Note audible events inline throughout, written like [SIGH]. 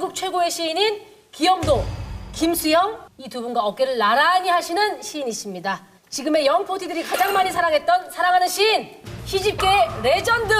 한국 최고의 시인인 기영도, 김수영 이 두 분과 어깨를 나란히 하시는 시인이십니다. 지금의 영포티들이 가장 많이 사랑했던 사랑하는 시인 시집계 레전드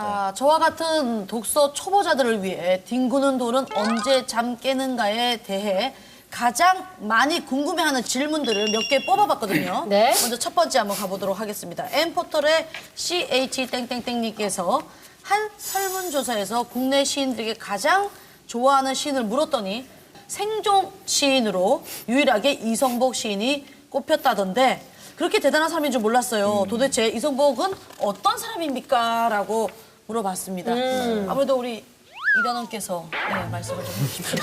자, 저와 같은 독서 초보자들을 위해 뒹구는 돌은 언제 잠 깨는가에 대해 가장 많이 궁금해하는 질문들을 몇 개 뽑아봤거든요. [LAUGHS] 네. 먼저 첫 번째 한번 가보도록 하겠습니다. 엠포털의 CH 땡땡땡님께서 한 설문조사에서 국내 시인들에게 가장 좋아하는 시인을 물었더니 생존 시인으로 유일하게 이성복 시인이 꼽혔다던데 그렇게 대단한 사람인 줄 몰랐어요. 도대체 이성복은 어떤 사람입니까? 라고 물어봤습니다. 아무래도 우리 이단원께서 네, 말씀을 좀 해주십시오.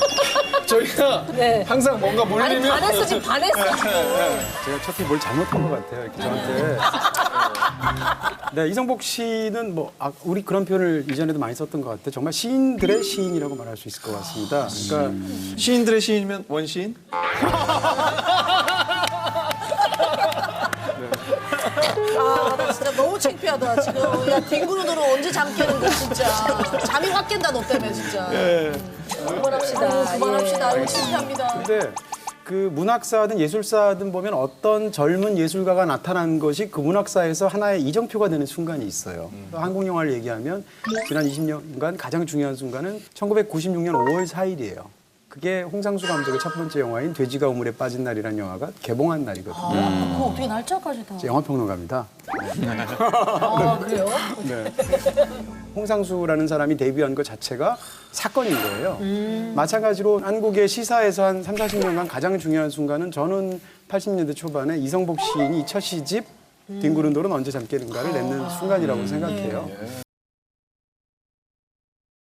[LAUGHS] 저희가 네. 항상 뭔가 아니 몰리면 반했어 지금 반했어 제가 첫째 뭘 잘못한 것 같아요. 이렇게 저한테. 네, 이성복 씨는 뭐 아, 우리 그런 표현을 이전에도 많이 썼던 것 같아요. 정말 시인들의 시인이라고 말할 수 있을 것 같습니다. 그러니까 시인들의 시인이면 원시인? [LAUGHS] 아, 나 진짜 너무 창피하다. 지금 야 뒹구는 돌은 언제 잠 깨는 거 진짜. 잠이 확 깬다 너 때문에 진짜. 그만합시다 아유, 그만합시다. 예. 아유, 창피합니다. 근데 그 문학사든 예술사든 보면 어떤 젊은 예술가가 나타난 것이 그 문학사에서 하나의 이정표가 되는 순간이 있어요. 한국 영화를 얘기하면 지난 20년간 가장 중요한 순간은 1996년 5월 4일이에요. 그게 홍상수 감독의 첫 번째 영화인 돼지가 우물에 빠진 날이라는 영화가 개봉한 날이거든요. 아, 그거 어떻게 날짜까지 다. 영화 평론가입니다. 아 그래요? 네. 홍상수라는 사람이 데뷔한 것 자체가 사건인 거예요. 마찬가지로 한국의 시사에서 한 3, 40년간 가장 중요한 순간은 저는 80년대 초반에 이성복 시인이 첫 시집 뒹구는 돌은 언제 잠 깨는가를 냈는 순간이라고 생각해요.